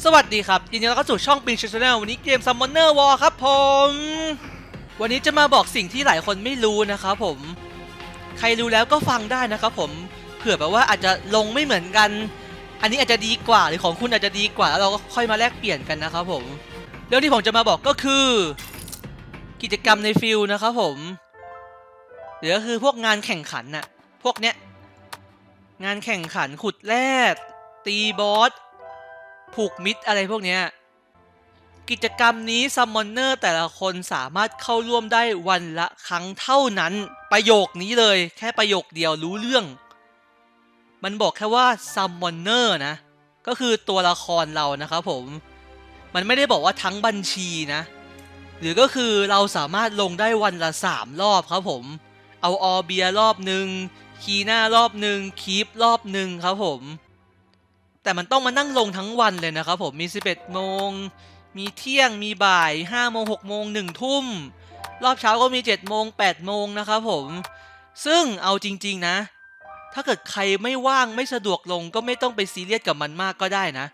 สวัสดีครับ ยินดีต้อนรับสู่ช่องปิงช n แนลวันนี้เกม Summoner War ครับผม วันนี้จะมาบอกสิ่งที่หลายคนไม่รู้นะครับผม ใครรู้แล้วก็ฟังได้นะครับผมเผื่อแบบว่าอาจจะลงไม่เหมือนกัน อันนี้อาจจะดีกว่าหรือของคุณอาจจะดีกว่าแล้วเราก็ค่อยมาแลกเปลี่ยนกันนะครับผมเรื่องที่ผมจะมาบอกก็คือ กิจกรรมในฟิลนะครับผมหรือก็คือพวกงานแข่งขันน่ะพวกเนี้ยงานแข่งขันขุดแร่ตีบอส ผูกมิตรอะไรพวกเนี้ยกิจกรรมนี้ซัมมอนเนอร์แต่ละคนสามารถเข้าร่วมได้วันละครั้งเท่านั้น ประโยคนี้เลย แค่ประโยคเดียวรู้เรื่อง มันบอกแค่ว่าซัมมอนเนอร์นะ ก็คือตัวละครเรานะครับผม มันไม่ได้บอกว่าทั้งบัญชีนะ หรือก็คือเราสามารถลงได้วันละ 3 รอบครับผม เอาออเบียรอบหนึ่งคีหน้ารอบหนึ่งคีปรอบหนึ่งครับผม แต่มันต้องมานั่งลงทั้งวันเลยนะครับผมมี 11 โมง มีเที่ยงมีบ่าย5โมง6โมง1ทุ่ม รอบเช้าก็มี 7 โมง 8 โมงนะครับผม ซึ่งเอาจริง ๆนะ ถ้าเกิดใครไม่ว่างไม่สะดวกลงก็ไม่ต้องไปซีเรียสกับมันมากก็ได้นะ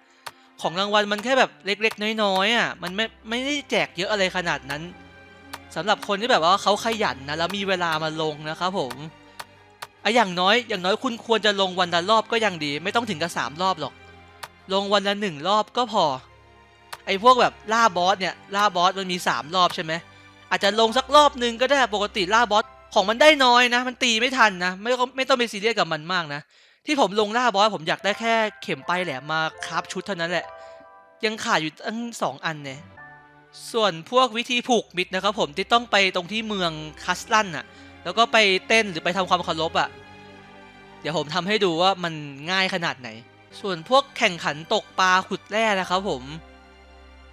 ของรางวัลมันแค่แบบเล็กๆ น้อยๆอะมันไม่ไม่ได้แจกเยอะอะไรขนาดนั้นสำหรับคนที่แบบว่าเขาขยันนะแล้วมีเวลามาลงนะครับผมอะอย่างน้อยอย่างน้อยคุณควรจะลงวันละรอบก็ยังดี ไม่ต้องถึงกับสามรอบหรอก ลงวันละหนึ่งรอบก็พอ ไอ้พวกแบบล่าบอสเนี่ยล่าบอสมันมีสามรอบใช่ไหมอาจจะลงสักรอบหนึ่งก็ได้ปกติล่าบอสของมันได้น้อยนะ มันตีไม่ทันนะไม่ไม่ต้องไปซีเรียสกับมันมากนะที่ผมลงล่าบอสผมอยากได้แค่เข็มไปลายแหลมมาคราฟชุดเท่านั้นแหละ ยังขาดอยู่ตั้งสองอันเนี่ยส่วนพวกวิธีผูกมิตรนะครับผมที่ต้องไปตรงที่เมืองคัสลันน่ะแล้วก็ไปเต้นหรือไปทำความเคารพอะ่ะเดี๋ยวผมทำให้ดูว่ามันง่ายขนาดไหน ส่วนพวกแข่งขันตกปลาขุดแร่นะครับผม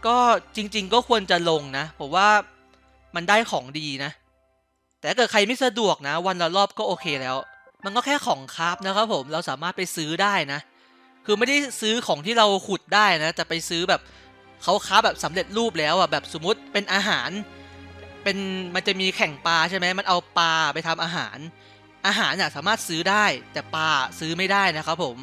ก็จริง ๆ ก็ควรจะลงนะผมว่ามันได้ของดีนะ แต่ถ้าเกิดใครไม่สะดวกนะ วันละรอบก็โอเคแล้ว มันก็แค่ของคราฟนะครับผมเราสามารถไปซื้อได้นะ คือไม่ได้ซื้อของที่เราขุดได้นะ แต่ไปซื้อแบบเขาคราฟแบบสำเร็จรูปแล้วอะแบบสมมติเป็นอาหาร เป็นมันจะมีแข่งปลาใช่ไหมมันเอาปลาไปทำอาหาร อาหารน่ะสามารถซื้อได้ แต่ปลาซื้อไม่ได้นะครับผม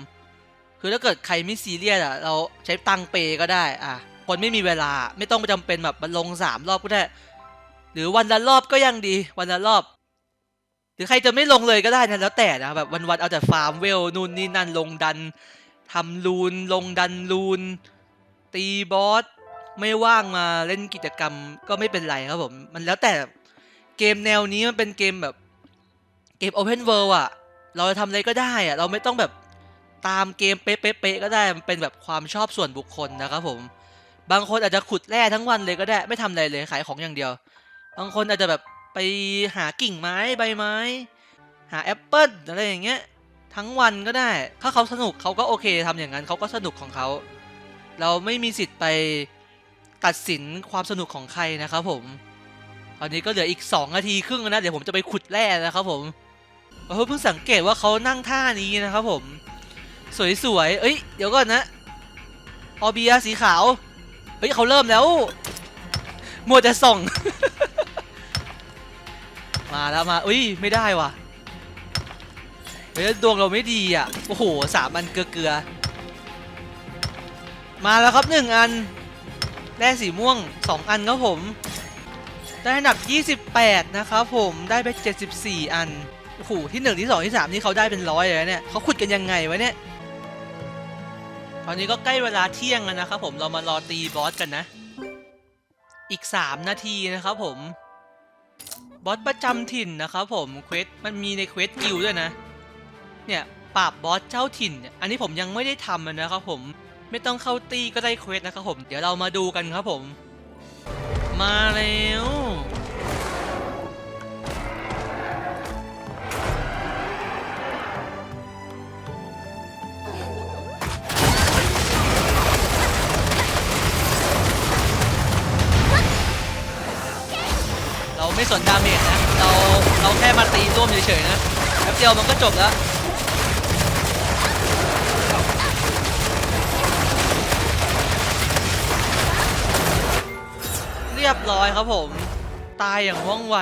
คือถ้าเกิดใครไม่ซีเรียสอะเราใช้ตังเปก็ได้อะคนไม่มีเวลาไม่ต้องจำเป็นแบบมาลงสามรอบก็ได้ หรือวันละรอบก็ยังดี วันละรอบ หรือใครจะไม่ลงเลยก็ได้นะแล้วแต่นะแบบวันๆเอาแต่ฟาร์มเวลนู่นนี่นั่นลงดันทำลูนลงดันลูน ตีบอสไม่ว่างมาเล่นกิจกรรมก็ไม่เป็นไรครับผม มันแล้วแต่เกมแนวนี้มันเป็นเกมแบบเกม Open World อะเราจะทำอะไรก็ได้อะเราไม่ต้องแบบ ตามเกมเป๊ะๆก็ได้มันเป็นแบบความชอบส่วนบุคคลนะครับผม บางคนอาจจะขุดแร่ทั้งวันเลยก็ได้ ไม่ทำอะไรเลยขายของอย่างเดียว บางคนอาจจะแบบไปหากิ่งไม้ใบไม้ หาแอปเปิลอะไรอย่างเงี้ยทั้งวันก็ได้ ถ้าเขาสนุกเขาก็โอเคทำอย่างนั้นเขาก็สนุกของเขา เราไม่มีสิทธิ์ไปตัดสินความสนุกของใครนะครับผม ตอนนี้ก็เหลืออีก 2 นาทีครึ่งนะ เดี๋ยวผมจะไปขุดแร่นะครับผมเออเพิ่งสังเกตว่าเขานั่งท่านี้นะครับผม สวยๆเอ้ย เดี๋ยวก่อนนะออเบียสีขาว เฮ้ยเขาเริ่มแล้ว มัวแต่ส่อง มาแล้วมาอุ้ย ไม่ได้ว่ะ เฮ้ยดวงเราไม่ดีอะ โอ้โหสามอันเกลือมาแล้วครับหนึ่งอันแร่สีม่วงสองอันครับผม ได้อันดับ 28 นะครับผม ได้ไป 74 อันโอ้โหที่ 1 ที่ 2 ที่ 3 นี่เขาได้เป็นร้อยเลยเนี่ยเขาขุดกันยังไงวะเนี่ย ตอนนี้ก็ใกล้เวลาเที่ยงแล้วนะครับผมเรามารอตีบอสกันนะ อีก 3 นาทีนะครับผม บอสประจำถิ่นนะครับผมเควสมันมีในเควสกิลด้วยนะ เนี่ยปราบบอสเจ้าถิ่น อันนี้ผมยังไม่ได้ทำนะครับผมไม่ต้องเข้าตีก็ได้เควสนะครับผม เดี๋ยวเรามาดูกันครับผม มาแล้ว ไม่สนดาเมจนะ เราเราแค่มาตีร่วมเฉยๆนะแป๊บเดียวมันก็จบแล้วเรียบร้อยครับผม ตายอย่างว่องไว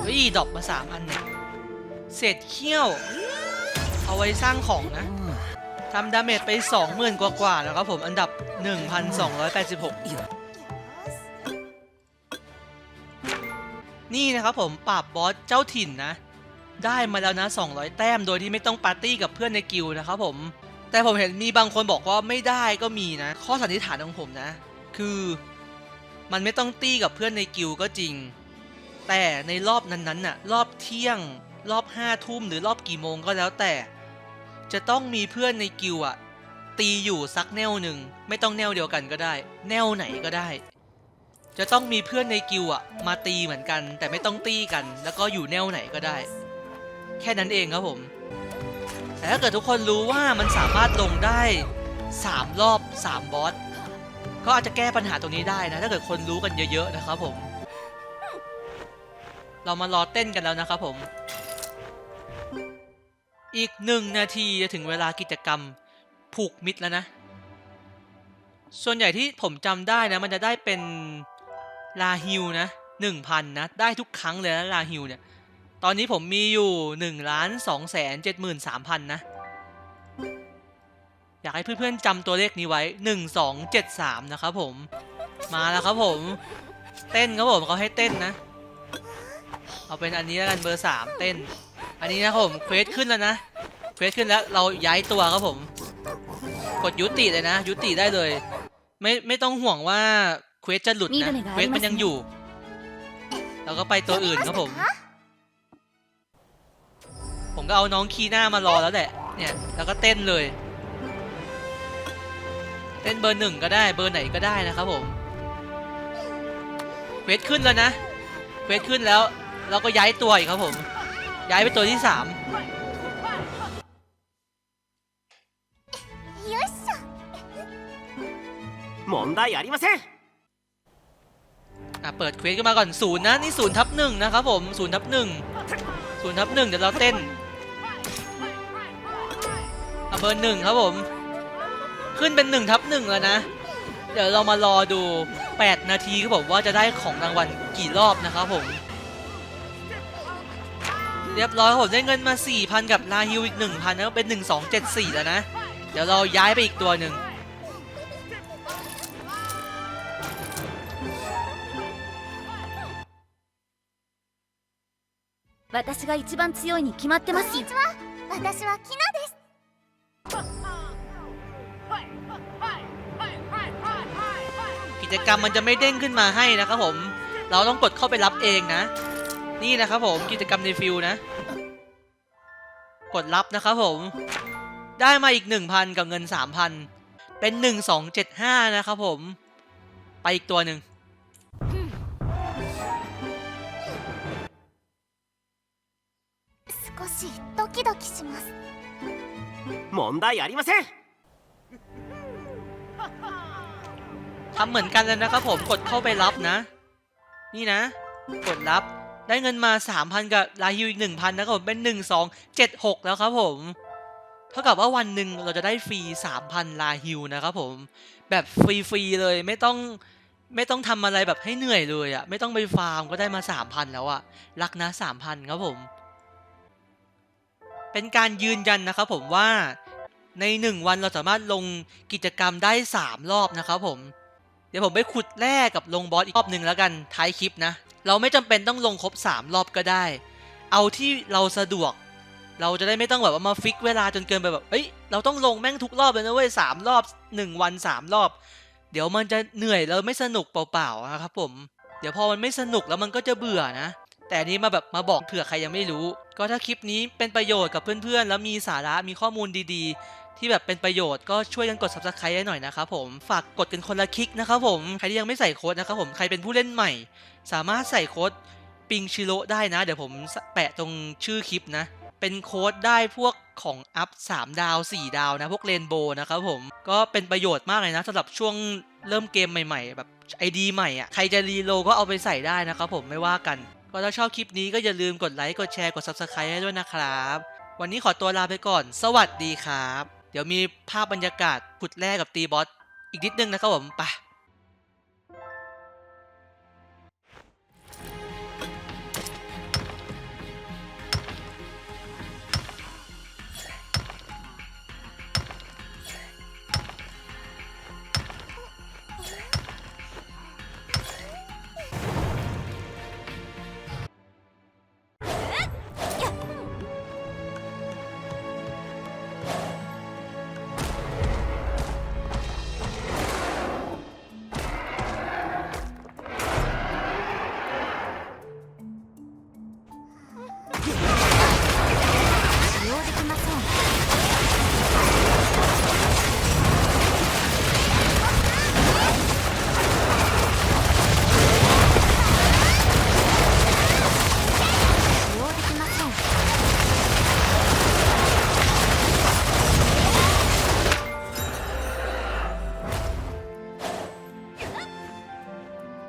เฮ้ยดอกมาสามอันเนี่ยเศษเขี้ยว เอาไว้สร้างของนะทำดาเมจไป 20,000 กว่าๆแล้วครับผมอันดับ 1,286 นี่นะครับผมปราบบอสเจ้าถิ่นนะ ได้มาแล้วนะ 200 แต้มโดยที่ไม่ต้องปาร์ตี้กับเพื่อนในกิลนะครับผม แต่ผมเห็นมีบางคนบอกว่าไม่ได้ก็มีนะ ข้อสันนิษฐานของผมนะ คือมันไม่ต้องตี้กับเพื่อนในกิลก็จริง แต่ในรอบนั้นๆน่ะรอบเที่ยง รอบห้าทุ่มหรือรอบกี่โมงก็แล้วแต่ จะต้องมีเพื่อนในกิลอะตีอยู่สักแนวหนึ่งไม่ต้องแนวเดียวกันก็ได้ แนวไหนก็ได้ จะต้องมีเพื่อนในกิลด์อะมาตีเหมือนกัน แต่ไม่ต้องตีกัน แล้วก็อยู่แนวไหนก็ได้ แค่นั้นเองครับผม แต่ถ้าเกิดทุกคนรู้ว่ามันสามารถลงได้ 3 รอบ 3 บอสก็อาจจะแก้ปัญหาตรงนี้ได้นะ ถ้าเกิดคนรู้กันเยอะ ๆ นะครับผม เรามารอเต้นกันแล้วนะครับผม อีกหนึ่งนาทีจะถึงเวลากิจกรรมผูกมิดแล้วนะ ส่วนใหญ่ที่ผมจำได้นะ มันจะได้เป็น ลาฮิวนะหนึ่งพันนะ ได้ทุกครั้งเลยนะลาฮิวเนี่ย ตอนนี้ผมมีอยู่1ล้าน2แสน73,000นสามพันนะ อยากให้เพื่อนๆจำตัวเลขนี้ไว้1273นะครับผม มาแล้วครับผม เต้นครับผมเขาให้เต้นนะ เอาเป็นอันนี้แล้วกันเบอร์3เต้น อันนี้นะครับผมเควสขึ้นแล้วนะ เควสขึ้นแล้วเราย้ายตัวครับผม กดยุติเลยนะ ยุติได้เลย ไม่ไม่ต้องห่วงว่า ควสจะหลุดนะ เควสมันยังอยู่ เราก็ไปตัวอื่นครับผม ผมก็เอาน้องคีหน้ามารอแล้วแหละ เนี่ย แล้วก็เต้นเลย เต้นเบอร์หนึ่งก็ได้ เบอร์ไหนก็ได้นะครับผม เควสขึ้นแล้วนะ เควสขึ้นแล้ว เราก็ย้ายตัวอีกครับผม ย้ายไปตัวที่สาม よっしゃ問題ありません อะเปิดเควสขึ้นมาก่อนศูนย์นะนี่ศูนย์ทับหนึ่งนะครับผมศูนย์ทับหนึ่งศูนย์ทับหนึ่งเดี๋ยวเราเต้นอะเบอร์หนึ่งครับผม ขึ้นเป็นหนึ่งทับหนึ่งแล้วนะ เดี๋ยวเรามารอดู 8 นาทีครับผมว่าจะได้ของรางวัลกี่รอบนะครับผม เรียบร้อยครับผมได้เงินมา 4,000 กับลาฮิวอีก 1,000แล้วเป็น 1274 แล้วนะ เดี๋ยวเราย้ายไปอีกตัวหนึ่ง 私が一番強いに決まってますよ私はキナです กิจกรรมมันจะไม่เด้งขึ้นมาให้นะครับผม เราต้องกดเข้าไปรับเองนะ นี่นะครับผมกิจกรรมในฟิลนะ กดรับนะครับผม ได้มาอีก 1,000 กับเงิน 3,000 เป็น 1275 นะครับผม ไปอีกตัวหนึ่ง 少しドキドキします問題ありません ทำเหมือนกันเลยนะครับผมกดเข้าไปรับนะ นี่นะ กดรับได้เงินมา 3,000 กับลาฮิวอีก 1,000 นะครับผมเป็น 1276 แล้วครับผม เท่ากับว่าวันหนึ่งเราจะได้ฟรี 3,000 ลาฮิวนะครับผม แบบฟรีๆเลยไม่ต้องไม่ต้องทำอะไรแบบให้เหนื่อยเลยอะ่ะ ไม่ต้องไปฟาร์มก็ได้มา 3,000 แล้วอะ่ะ รักนะ 3,000 ครับผม เป็นการยืนยันนะครับผมว่าใน 1 วันเราสามารถลงกิจกรรมได้ 3 รอบนะครับผม เดี๋ยวผมไปขุดแร่กับลงบอสอีกรอบหนึ่งแล้วกันท้ายคลิปนะ เราไม่จำเป็นต้องลงครบ 3 รอบก็ได้ เอาที่เราสะดวก เราจะได้ไม่ต้องแบบว่ามาฟิกเวลาจนเกินไปแบบ เอ้ย เราต้องลงแม่งทุกรอบเลยนะเว้ยสามรอบ 1 วัน 3 รอบ เดี๋ยวมันจะเหนื่อยแล้วไม่สนุกเปล่าๆนะครับผม เดี๋ยวพอมันไม่สนุกแล้วมันก็จะเบื่อนะ แต่นี้มาแบบมาบอกเผื่อใครยังไม่รู้ ก็ถ้าคลิปนี้เป็นประโยชน์กับเพื่อนๆ แล้วมีสาระมีข้อมูลดีๆ ที่แบบเป็นประโยชน์ก็ช่วยกันกด subscribe ให้หน่อยนะครับผมฝากกดกันคนละคลิกนะครับผมใครที่ยังไม่ใส่โค้ดนะครับผมใครเป็นผู้เล่นใหม่ สามารถใส่โค้ดปิงชิโร่ได้นะ เดี๋ยวผมแปะตรงชื่อคลิปนะ เป็นโค้ดได้พวกของอัพ 3 ดาว 4 ดาวนะ พวกเรนโบว์นะครับผมก็เป็นประโยชน์มากเลยนะสำหรับช่วงเริ่มเกมใหม่ ๆ แบบไอดีใหม่อะใครจะรีโลก็เอาไปใส่ได้นะครับผมไม่ว่ากัน ก็ถ้าชอบคลิปนี้ก็อย่าลืมกดไลค์ กดแชร์ กด subscribe ให้ด้วยนะครับ วันนี้ขอตัวลาไปก่อน สวัสดีครับ เดี๋ยวมีภาพบรรยากาศขุดแร่กับตีบอสอีกนิดนึงนะครับผมไป